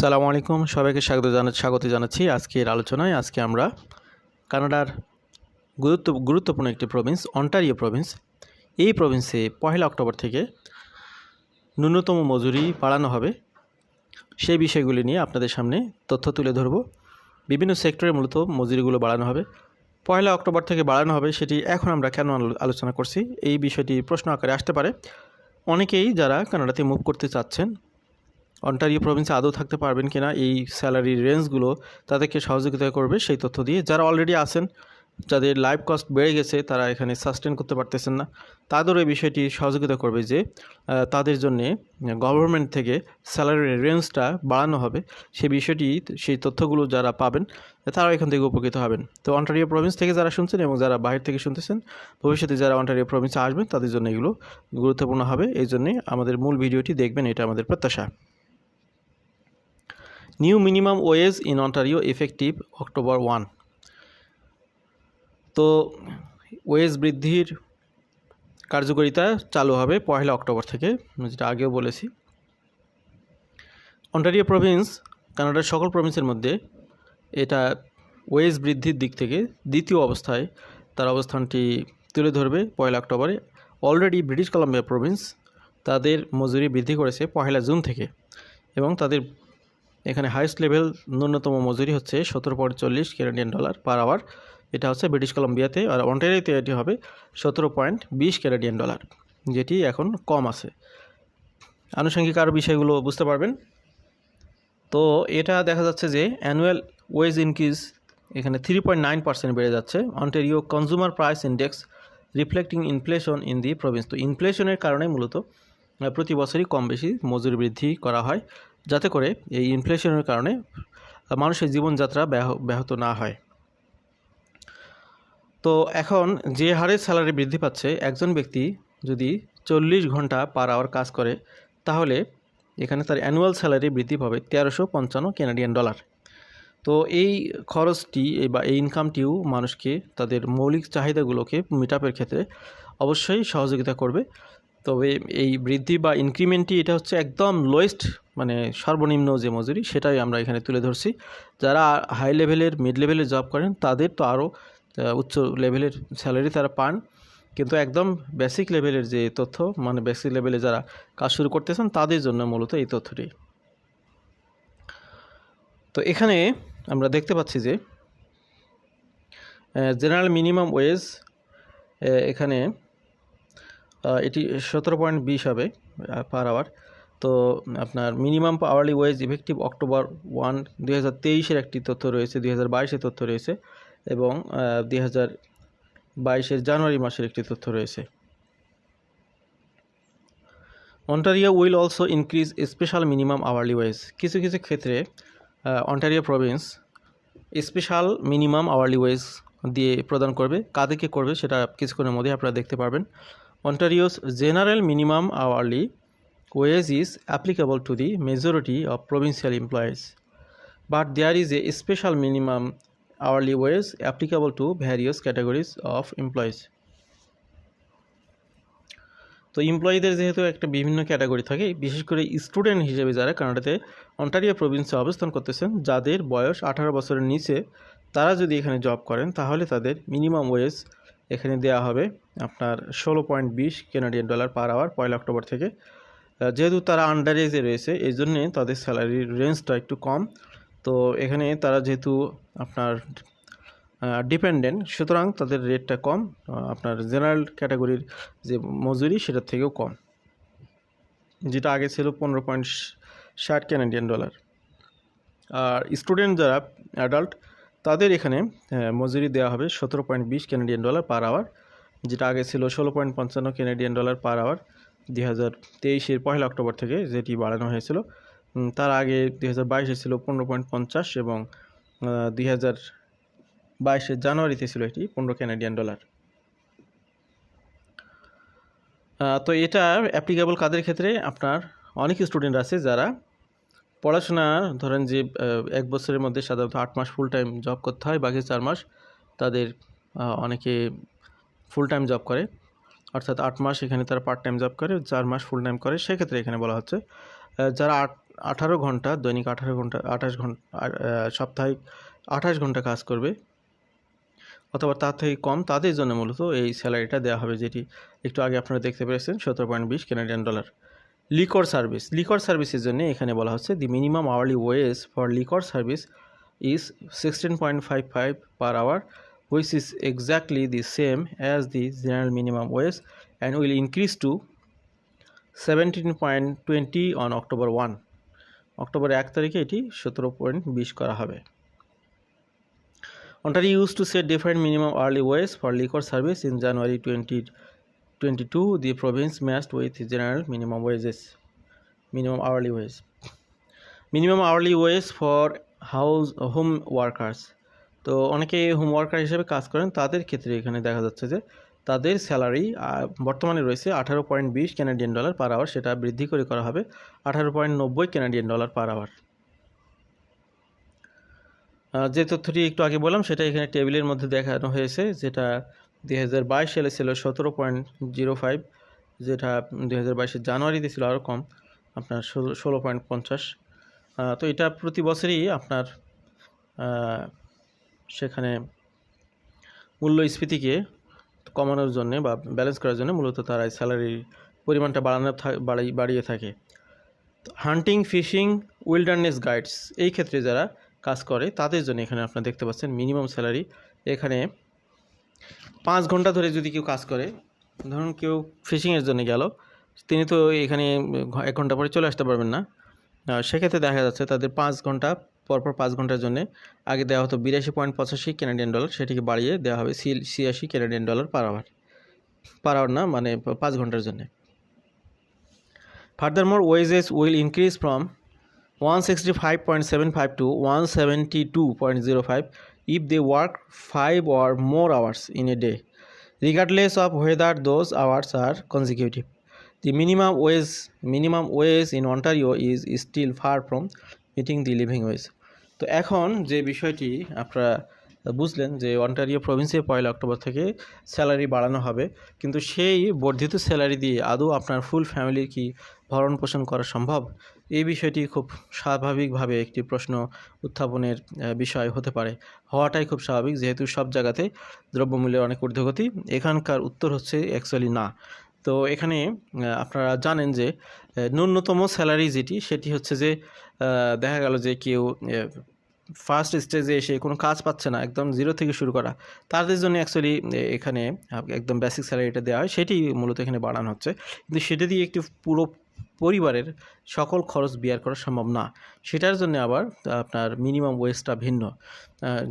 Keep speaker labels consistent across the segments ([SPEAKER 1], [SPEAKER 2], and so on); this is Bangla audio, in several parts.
[SPEAKER 1] সালামু আলাইকুম। সবাইকে স্বাগত জানা, স্বাগত জানাচ্ছি আজকের আলোচনায়। আজকে আমরা কানাডার গুরুত্ব, গুরুত্বপূর্ণ একটি প্রভিন্স অন্টারিও প্রভিন্স এই প্রভিন্সে পহেলা অক্টোবর থেকে ন্যূনতম মজুরি বাড়ানো হবে। সেই বিষয়গুলি নিয়ে আপনাদের সামনে তথ্য তুলে ধরব। বিভিন্ন সেক্টরে মূলত মজুরিগুলো বাড়ানো হবে। পয়লা অক্টোবর থেকে বাড়ানো হবে সেটি এখন আমরা কেন আলোচনা করছি, এই বিষয়টি প্রশ্ন আকারে আসতে পারে। অনেকেই যারা কানাডাতে মুভ করতে চাচ্ছেন অন্টারিও প্রভিন্সে আদৌ থাকতে পারবেন কিনা এই স্যালারির রেঞ্জগুলো তাদেরকে সহযোগিতা করবে সেই তথ্য দিয়ে। যারা অলরেডি আছেন, যাদের লাইফ কস্ট বেড়ে গেছে, তারা এখানে সাস্টেন করতে পারতেছেন না। তাদেরও এই বিষয়টি সহযোগিতা করবে যে তাদের জন্যে গভর্নমেন্ট থেকে স্যালারির রেঞ্জটা বাড়ানো হবে। সেই বিষয়টি, সেই তথ্যগুলো যারা পাবেন, তারাও এখান থেকে উপকৃত হবেন। তো অন্টারিও প্রভিন্স থেকে যারা শুনছেন এবং যারা বাইরে থেকে শুনতেছেন, ভবিষ্যতে যারা অন্টারিও প্রভিন্সে আসবেন, তাদের জন্য এগুলো গুরুত্বপূর্ণ হবে। এই জন্যে আমাদের মূল ভিডিওটি দেখবেন, এটা আমাদের প্রত্যাশা। New minimum wage in Ontario effective October one. তো ওয়েজ বৃদ্ধির কার্যকারিতা চালু হবে পয়লা অক্টোবর থেকে যেটা আগেও বলেছি। অন্টারিও প্রভিন্স, কানাডার সকল প্রভিন্সের মধ্যে এটা ওয়েজ বৃদ্ধির দিক থেকে দ্বিতীয় অবস্থায় তার অবস্থানটি তুলে ধরবে পয়লা অক্টোবরে। অলরেডি ব্রিটিশ কলাম্বিয়া প্রভিন্স তাদের মজুরি বৃদ্ধি করেছে পয়লা জুন থেকে এবং তাদের এখানে হাইস্ট লেভেল ন্যূনতম মজুরি হচ্ছে সতেরো পয়েন্ট চল্লিশ ক্যানাডিয়ান ডলার পার আওয়ার এটা হচ্ছে ব্রিটিশ কলম্বিয়াতে আর অন্টারিওতে এটি হবে সতেরো পয়েন্ট বিশ ক্যানাডিয়ান ডলার যেটি এখন কম আছে। আনুষঙ্গিক আরও বিষয়গুলো বুঝতে পারবেন। তো এটা দেখা যাচ্ছে যে অ্যানুয়াল ওয়েজ ইনক্রিজ এখানে থ্রি পয়েন্ট নাইন পার্সেন্ট বেড়ে যাচ্ছে। Ontario consumer price index reflecting inflation in the province তো ইনফ্লেশনের কারণে মূলত প্রতি বছরই কম বেশি মজুরি বৃদ্ধি করা হয়। যাতে করে এই ইনফ্লেশনের কারণে মানুষের জীবনযাত্রা ব্যাহ- ব্যাহত না হয়। তো এখন যে হারে স্যালারি বৃদ্ধি পাচ্ছে, একজন ব্যক্তি যদি চল্লিশ ঘণ্টা পার আওয়ার কাজ করে, তাহলে এখানে তার অ্যানুয়াল স্যালারি বৃদ্ধি পাবে তেরোশো পঞ্চান্ন ক্যানাডিয়ান ডলার তো এই খরচটি বা এই ইনকামটিও মানুষকে তাদের মৌলিক চাহিদাগুলোকে মিটআপের ক্ষেত্রে অবশ্যই সহযোগিতা করবে। তবে এই বৃদ্ধি বা ইনক্রিমেন্টটি এটা হচ্ছে একদম লোয়েস্ট মানে সর্বনিম্ন যে মজুরি, সেটাই আমরা এখানে তুলে ধরছি। যারা হাই লেভেলের মিড লেভেলের জব করেন, তাদের তো আরও উচ্চ লেভেলের স্যালারি তারা পান। কিন্তু একদম বেসিক লেভেলের যে তথ্য মানে বেসিক লেভেলে যারা কাজ শুরু করতেছেন, তাদের জন্য মূলত এই তথ্যটি। তো এখানে আমরা দেখতে পাচ্ছি যে জেনারেল মিনিমাম ওয়েজ এখানে এটি সতেরো পয়েন্ট বিশ হবে পার আওয়ার তো আপনার minimum hourly wage effective October one দুই হাজার তেইশের একটি তথ্য রয়েছে, দুই হাজার তথ্য রয়েছে এবং দুই হাজার জানুয়ারি মাসের একটি তথ্য রয়েছে। Ontario will also increase special minimum hourly wage কিছু কিছু ক্ষেত্রে Ontario province special minimum hourly wage দিয়ে প্রদান করবে। কাদেরকে করবে সেটা কিছুক্ষণের মধ্যে আপনারা দেখতে পারবেন। Ontario's general minimum hourly wage is applicable to the majority of provincial employees but there is a special minimum hourly wage applicable to various categories of employees. তো এমপ্লয়ীদের যেহেতু একটা বিভিন্ন ক্যাটাগরি থাকে, বিশেষ করে স্টুডেন্ট হিসেবে যারা কানাডাতে অন্টারিও প্রভিন্সে অবস্থান করতেছেন, যাদের বয়স আঠারো বছরের নিচে, তারা যদি এখানে জব করেন, তাহলে তাদের মিনিমাম ওয়েজ এখানে দেওয়া হবে আপনার ষোলো পয়েন্ট বিশ কেনাডিয়ান ডলার পার আওয়ার পয়লা অক্টোবর থেকে। যেহেতু তারা আন্ডার এজে রয়েছে, এই জন্যে তাদের স্যালারির রেঞ্জটা একটু কম। তো এখানে তারা যেহেতু আপনার ডিপেন্ডেন্ট সুতরাং তাদের রেটটা কম আপনার জেনারেল ক্যাটাগরির যে মজুরি সেটার থেকেও কম। যেটা আগে ছিল পনেরো পয়েন্ট ষাট ক্যানাডিয়ান ডলার আর স্টুডেন্ট যারা অ্যাডাল্ট তাদের এখানে মজুরি দেওয়া হবে সতেরো পয়েন্ট বিশ ক্যানাডিয়ান ডলার পার আওয়ার যেটা আগে ছিল ষোলো পয়েন্ট পঞ্চান্ন ক্যানাডিয়ান ডলার পার আওয়ার দুই হাজার তেইশের পহেলা অক্টোবর থেকে যেটি বাড়ানো হয়েছিল। তার আগে দুই হাজার বাইশে ছিল পনেরো পয়েন্ট পঞ্চাশ এবং দুই হাজার বাইশের জানুয়ারিতে ছিল এটি পনেরো ক্যানাডিয়ান ডলার তো এটা অ্যাপ্লিকেবল কাদের ক্ষেত্রে? আপনার অনেক স্টুডেন্ট আছে যারা পড়াশোনা, ধরেন যে এক বছরের মধ্যে সাধারণত আট মাস ফুল টাইম জব করতে হয়, বাকি চার মাস তাদের অনেকে ফুল টাইম জব করে। অর্থাৎ আট মাস এখানে তারা পার্ট টাইম জব করে, চার মাস ফুল টাইম করে। সেক্ষেত্রে এখানে বলা হচ্ছে যারা আট, আঠারো ঘণ্টা, দৈনিক আঠারো ঘণ্টা, আঠাশ ঘণ্টা সাপ্তাহিক আঠাশ ঘণ্টা কাজ করবে। অথবা তার থেকে কম, তাদের জন্য মূলত এই স্যালারিটা দেওয়া হবে, যেটি একটু আগে আপনারা দেখতে পেরেছেন, সতেরো পয়েন্ট বিশ Canadian dollar liquor service. Liquor সার্ভিসের জন্য এখানে বলা হচ্ছে, the minimum hourly wage for liquor service is sixteen point five five per hour, which is exactly the same as the general minimum wage and will increase to seventeen point twenty on October one. October এক তারিখে এটি সতেরো পয়েন্ট বিশ করা হবে। Ontario used to set different minimum hourly wage for liquor service in January twenty 2022 the province matched with general minimum wages, minimum hourly wage minimum hourly wage for house, home workers. তো অনেকে হোম ওয়ার্কার হিসেবে কাজ করেন, তাদের ক্ষেত্রে এখানে দেখা যাচ্ছে যে তাদের স্যালারি বর্তমানে রয়েছে আঠারো পয়েন্ট বিশ ক্যানাডিয়ান ডলার পার আওয়ার সেটা বৃদ্ধি করে করা হবে আঠারো পয়েন্ট নব্বই ক্যানাডিয়ান ডলার পার আওয়ার যে তথ্যটি একটু আগে বললাম, সেটা এখানে টেবিলের মধ্যে দেখানো হয়েছে, যেটা দুই হাজার বাইশ সালে ছিল সতেরো পয়েন্ট জিরো ফাইভ, যেটা দুই হাজার বাইশের জানুয়ারিতে ছিল আরও কম, আপনার ষোলো ষোলো পয়েন্ট পঞ্চাশ। তো এটা প্রতি বছরই আপনার সেখানে মূল্যস্ফীতিকে কমানোর জন্য বা ব্যালেন্স করার জন্য মূলত তারা স্যালারির পরিমাণটা বাড়ানো বাড়িয়ে থাকে। হান্টিং ফিশিং উইল্ডারনেস গাইডস এই ক্ষেত্রে যারা কাজ করে, তাদের জন্য এখানে আপনারা দেখতে পাচ্ছেন মিনিমাম স্যালারি এখানে পাঁচ ঘণ্টা ধরে যদি কেউ কাজ করে, ধরুন কেউ ফিশিংয়ের জন্য গেল, তিনি তো এখানে এক ঘণ্টা পরে চলে আসতে পারবেন না। সেক্ষেত্রে দেখা যাচ্ছে তাদের পাঁচ ঘণ্টা, পরপর পাঁচ ঘণ্টার জন্য আগে দেওয়া হতো বিরাশি পয়েন্ট পঁচাশি ক্যানাডিয়ান ডলার সেটিকে বাড়িয়ে দেওয়া হবে সি ছিয়াশি Canadian dollar per hour per hour না মানে পাঁচ ঘণ্টার জন্যে। Further more wages will increase from one sixty five point seven five to one seventy two point zero five if they work five or more hours in a day, regardless of whether those hours are consecutive. The minimum wage, minimum wage in Ontario is still far from meeting the living wage. তো এখন যে বিষয়টি আপনারা বুঝলেন যে অন্টারিও প্রভিন্সে পয়লা অক্টোবর থেকে স্যালারি বাড়ানো হবে। কিন্তু সেই বর্ধিত স্যালারি দিয়ে আদৌ আপনার ফুল ফ্যামিলির কি ভরণ পোষণ করা সম্ভব? এই বিষয়টি খুব স্বাভাবিকভাবে একটি প্রশ্ন উত্থাপনের বিষয় হতে পারে। হওয়াটাই খুব স্বাভাবিক, যেহেতু সব জায়গাতে দ্রব্যমূল্যের অনেক ঊর্ধ্বগতি। এখানকার উত্তর হচ্ছে অ্যাকচুয়ালি না। তো এখানে আপনারা জানেন যে ন্যূনতম স্যালারি যেটি, সেটি হচ্ছে যে দেখা গেল যে কেউ ফার্স্ট স্টেজে এসে কোনো কাজ পাচ্ছে না, একদম জিরো থেকে শুরু করা। তাদের জন্য অ্যাকচুয়ালি এখানে একদম বেসিক স্যালারিটা দেওয়া হয়, সেটি মূলত এখানে বাড়ানো হচ্ছে। কিন্তু সেটা দিয়ে একটি পুরো পরিবারের সকল খরচ বিয়ার করা সম্ভব না। সেটার জন্য আবার আপনার মিনিমাম ওয়েজটা ভিন্ন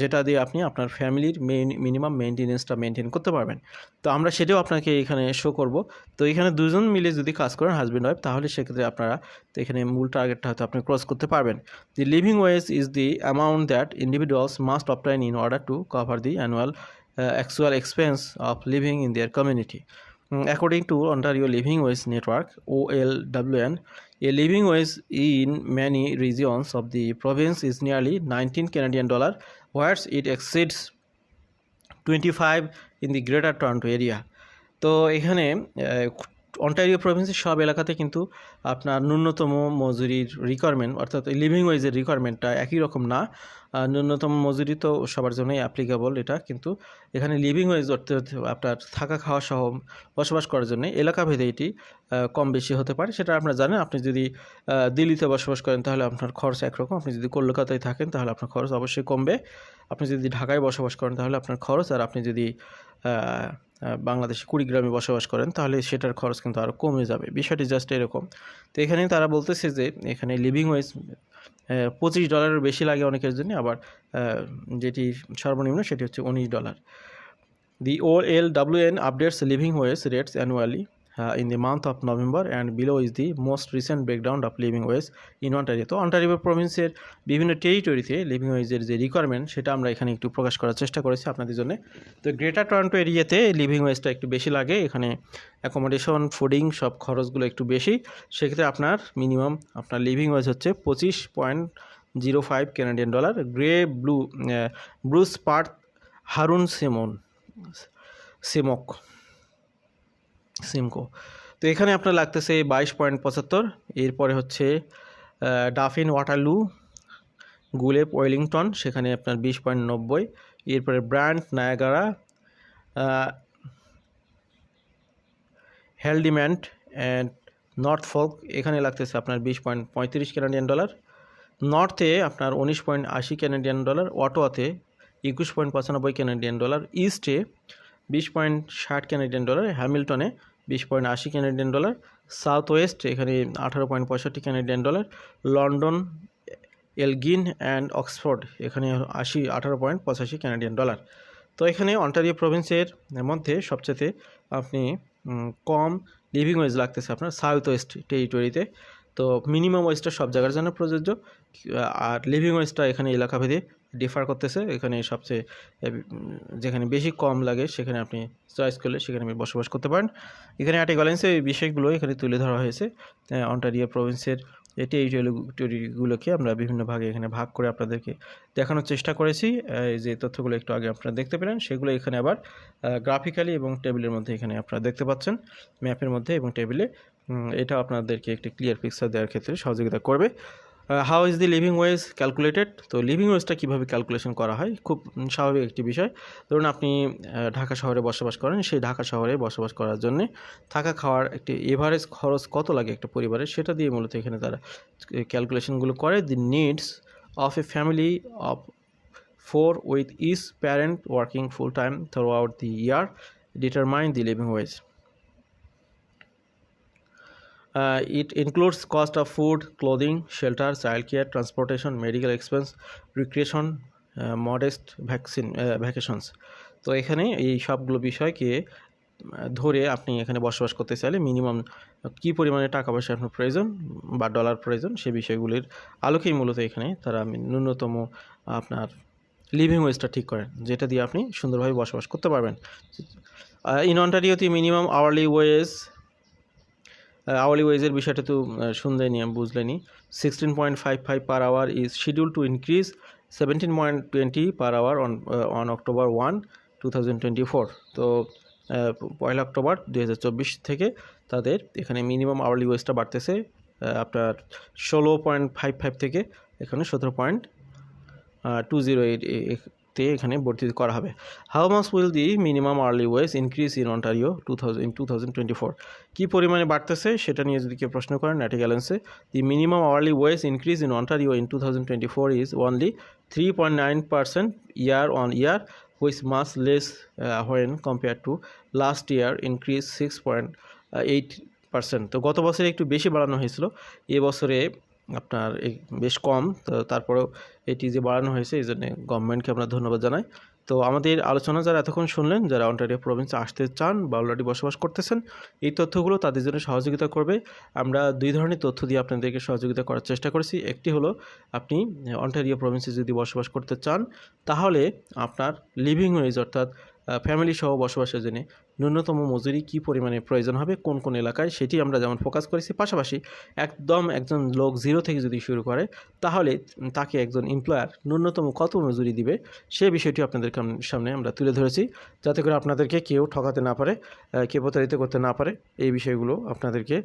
[SPEAKER 1] যেটা দিয়ে আপনি আপনার ফ্যামিলির মিনিমাম মেনটেনেন্সটা মেনটেন করতে পারবেন। তো আমরা সেটাও আপনাকে এখানে শো করব। তো এখানে দুজন মিলে যদি কাজ করেন হাজব্যান্ড ওয়াইফ তাহলে সেক্ষেত্রে আপনারা তো এখানে মূল টার্গেটটা হয়তো আপনি ক্রস করতে পারবেন। The living wage is the amount that individuals must obtain in order to cover the annual actual expense of living in their community According to Ontario Living Wage Network OLWN, a living wage in many regions of the province is nearly 19 Canadian dollar, whereas it exceeds 25 in the Greater Toronto area. তো এখানে অন্টারিও প্রভিন্সের সব এলাকাতে কিন্তু আপনার ন্যূনতম মজুরির রিকোয়ারমেন্ট অর্থাৎ লিভিং ওয়েজের রিকোয়ারমেন্টটা একই রকম না। ন্যূনতম মজুরি তো সবার জন্যই অ্যাপ্লিকেবল এটা, কিন্তু এখানে লিভিং ওয়েজ অর্থাৎ আপনার থাকা খাওয়া সহ বসবাস করার জন্য এলাকা ভেদে এটি কম বেশি হতে পারে। সেটা আপনারা জানেন, আপনি যদি দিল্লিতে বসবাস করেন তাহলে আপনার খরচ একরকম। আপনি যদি কলকাতায় থাকেন তাহলে আপনার খরচ অবশ্যই কমবে। আপনি যদি ঢাকায় বসবাস করেন তাহলে আপনার খরচ, আর আপনি যদি বাংলাদেশে কুড়িগ্রামে বসবাস করেন, তাহলে সেটার খরচ কিন্তু আরও কমে যাবে। বিষয়টি জাস্ট এরকম। তো এখানে তারা বলতেছে যে, এখানে লিভিং ওয়েজ পঁচিশ ডলারের বেশি লাগে অনেকের জন্য, আবার যেটি সর্বনিম্ন সেটি হচ্ছে উনিশ dollar the W N updates living wage annually in the month of November and below is the most recent breakdown of living wage in Ontario. তো অন্টারিও প্রভিন্সের বিভিন্ন টেরিটরিতে লিভিং ওয়েজের যে রিকোয়ারমেন্ট সেটা আমরা এখানে একটু প্রকাশ করার চেষ্টা করেছি আপনাদের জন্য। তো গ্রেটার টরন্টো এরিয়াতে লিভিং ওয়েজটা একটু বেশি লাগে, এখানে অ্যাকোমোডেশন ফুডিং সব খরচগুলো একটু বেশি। সেক্ষেত্রে আপনার মিনিমাম আপনার লিভিং ওয়েজ হচ্ছে পঁচিশ point zero five Canadian dollar Grey blue Bruce Perth Huron সেমন সেমক সিমকো। তো এখানে আপনার লাগতেছে বাইশ পয়েন্ট পঁচাত্তর, এরপরে হচ্ছে ডাফিন ওয়াটারলু গুলেপ ওয়েলিংটন, সেখানে আপনার বিশ পয়েন্ট নব্বই, এরপরে Brant Niagara Haldimand and Norfolk এখানে লাগতেছে আপনার বিশ পয়েন্ট পঁয়ত্রিশ ক্যানাডিয়ান ডলার। নর্থে আপনার উনিশ পয়েন্ট আশি ক্যানাডিয়ান ডলার, অটোয়াতে একুশ পয়েন্ট পঁচানব্বই ক্যানাডিয়ান ডলার, ইস্টে বিশ পয়েন্ট ষাট ক্যানাডিয়ান ডলার, হ্যামিল্টনে বিশ পয়েন্ট আশি ক্যানাডিয়ান ডলার সাউথ ওয়েস্ট এখানে আঠারো পয়েন্ট পঁয়ষট্টি Canadian dollar London Elgin and Oxford এখানে আশি, আঠারো পয়েন্ট পঁচাশি ক্যানাডিয়ান ডলার তো এখানে অন্টারিও প্রভিন্সের মধ্যে সবচেয়ে আপনি কম লিভিং ওয়েজ লাগতেছে আপনার সাউথ ওয়েস্ট টেরিটরিতে তো মিনিমাম ওয়েজটা সব জায়গার জন্য প্রযোজ্য। আর লিভিং ওয়েজটা এখানে এলাকাভেদে ডিফার করতেছে। এখানে সবচেয়ে যেখানে বেশি কম লাগে, সেখানে আপনি চয়েস করলে সেখানে আপনি বসবাস করতে পারেন। এখানে আর্টিকলেন্সে এই বিষয়গুলো এখানে তুলে ধরা হয়েছে। অন্টারিয়া প্রভিন্সের এই টেরিটরিগুলোকে আমরা বিভিন্ন ভাগে এখানে ভাগ করে আপনাদেরকে দেখানোর চেষ্টা করেছি। যে তথ্যগুলো একটু আগে আপনারা দেখতে পেলেন, সেগুলো এখানে আবার গ্রাফিক্যালি এবং টেবিলের মধ্যে এখানে আপনারা দেখতে পাচ্ছেন। ম্যাপের মধ্যে এবং টেবিলে এটা আপনাদেরকে একটি ক্লিয়ার পিকচার দেওয়ার ক্ষেত্রে সহযোগিতা করবে। How is the living wage calculated তো লিভিং ওয়েজটা কীভাবে ক্যালকুলেশন করা হয়? খুব স্বাভাবিক একটি বিষয়। ধরুন আপনি ঢাকা শহরে বসবাস করেন, সেই ঢাকা শহরে বসবাস করার জন্য থাকা খাওয়ার একটি এভারেজ খরচ কত লাগে একটা পরিবারের? সেটা দিয়ে মূলত এখানে তারা ক্যালকুলেশনগুলো করে। The needs of a family of four with is parent working full time throughout the year determine the living wage Uh, it includes cost of food, clothing, shelter, childcare, transportation, medical expense, recreation, uh, modest vaccine uh, vacations. তো এখানে এই সবগুলো বিষয়কে ধরে আপনি এখানে বসবাস করতে চাইলে মিনিমাম কী পরিমাণে টাকা পয়সা আপনার প্রয়োজন বা ডলার প্রয়োজন সে বিষয়গুলির আলোকেই মূলত এখানে তারা ন্যূনতম আপনার লিভিং ওয়েজটা ঠিক করেন যেটা দিয়ে আপনি সুন্দরভাবে বসবাস করতে পারবেন ইন অন্টারিওতে মিনিমাম আওয়ারলি ওয়েজ আওয়ারলি ওয়েজের বিষয়টা তো শুনলেনি আমি বুঝলেনি sixteen point five five per hour is schedule to increase seventeen point twenty per hour on on October one two thousand twenty four তো পয়লা অক্টোবর দুই হাজার চব্বিশ থেকে তাদের এখানে মিনিমাম আওয়ারলি ওয়েজটা বাড়তেছে আপনার ষোলো পয়েন্ট ফাইভ ফাইভ থেকে এখানে সতেরো পয়েন্ট টু জিরো এইট তে এখানে ভর্তি করা হবে। How much will the minimum hourly wage increase in Ontario two thousand two thousand twenty four কী পরিমাণে বাড়তেছে সেটা নিয়ে যদি কেউ প্রশ্ন করেন ন্যাটিক্যালেন্সে the minimum hourly wage increase in Ontario in two thousand twenty four is only three point nine percent year on year which much less when compare to last year increase six point eight percent তো গত বছরে একটু বেশি বাড়ানো হয়েছিল এবছরে আপনার এই বেশ কম। তো তারপরেও এটি যে বাড়ানো হয়েছে, এই জন্য গভর্নমেন্টকে আমরা ধন্যবাদ জানাই। তো আমাদের আলোচনা যারা এতক্ষণ শুনলেন, যারা অন্টারিও প্রভিন্সে আসতে চান বা অলরেডি বসবাস করতেছেন, এই তথ্যগুলো তাদের জন্য সহযোগিতা করবে। আমরা দুই ধরনের তথ্য দিয়ে আপনাদেরকে সহযোগিতা করার চেষ্টা করেছি। একটি হলো, আপনি অন্টারিও প্রভিন্সে যদি বসবাস করতে চান, তাহলে আপনার লিভিং ওয়েজ অর্থাৎ ফ্যামিলি সহ বসবাসের জন্য ন্যূনতম মজুরি কি পরিমাণে প্রয়োজন হবে, কোন কোন এলাকায়, সেটি আমরা যেমন ফোকাস করেছি, পাশাপাশি একদম একজন লোক জিরো থেকে যদি শুরু করে, তাহলে তাকে একজন এমপ্লয়ার ন্যূনতম কত মজুরি দিবে, সে বিষয়টি আপনাদের সামনে আমরা তুলে ধরেছি। যাতে করে আপনাদেরকে কেউ ঠকাতে না পারে কেউ প্রতারিত করতে না পারে, এই বিষয়গুলো আপনাদেরকে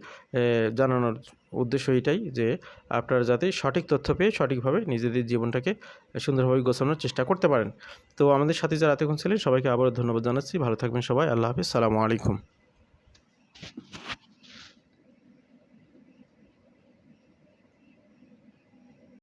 [SPEAKER 1] জানানোর উদ্দেশ্য এটাই যে আপনারা যাতে সঠিক তথ্য পেয়ে সঠিকভাবে নিজেদের জীবনটাকে সুন্দরভাবে গোছানোর চেষ্টা করতে পারেন। তো আমাদের সাথে যারা এতক্ষণ ছিলেন, সবাইকে আবারও ধন্যবাদ জানাচ্ছি। ভালো থাকবেন সবাই। আল্লাহ হাফিজ। সালামু আলাইকুম।